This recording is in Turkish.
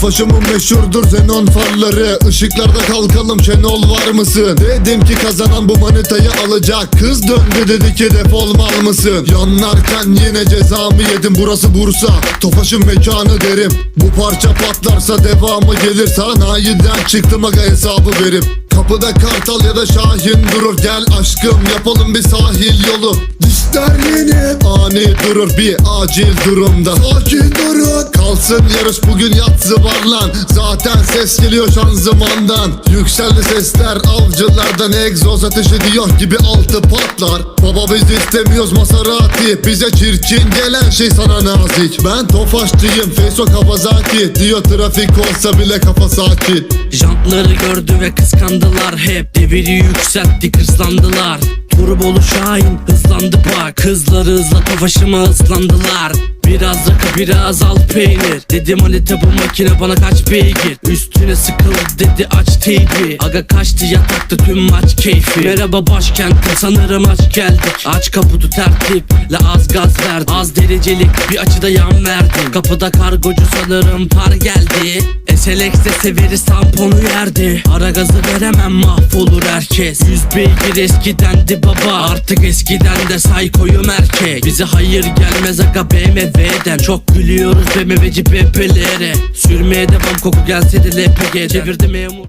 Tofaşımın meşhurdur xenon farları. Işıklarda kalkalım Şenol var mısın? Dedim ki kazanan bu manitayı alacak. Kız döndü dedi ki defol mal mısın? Yanlarken yine cezamı yedim. Burası Bursa. Tofaş'ın mekanı derim. Bu parça patlarsa devamı gelir. Sanayiden çıktım aga hesabı verim. Kapıda kartal ya da şahin durur. Gel aşkım yapalım bir sahil yolu. Dişler yeni Ani durur. Bir acil durumda. Sakin durun Kalsın yarış bugün yatsı var lan. Zaten ses geliyor şanzımandan Yükseldi sesler avcılardan Egzoz ateş ediyor gibi altı patlar. Baba biz istemiyoruz Maserati. Bize çirkin gelen şey sana nazik. Ben Tofaşçıyım Feyso Kawasaki. Diyor trafik olsa bile kafa sakin. Jantları gördü ve kıskandılar. Hep Deviri yükseltti kırslandılar Turbolu Şahin hızlandı bak Kızları hızla tofaşıma ıslandılar Biraz rakı biraz al peynir. Dedim Alite bu makine bana kaç beygir? Üstüne sıkıl dedi aç teybi Aga kaçtı yatakta tüm maç keyfi. Merhaba başkentim sanırım aç geldik. Aç kaputu tertiple az gaz verdi Az derecelik bir açıda yan verdim. Kapıda kargocu sanırım par geldi SLX'de severiz tamponu yerdi. Ara gazı veremem mahvolur herkes. Yüz beygir eskidendi baba Artık eskiden de saykoyum erkek Bize hayır gelmez aga BMW'den Çok gülüyoruz BMW'ci bebelere Sürmeye devam koku gelse de LPG Çevirdi memur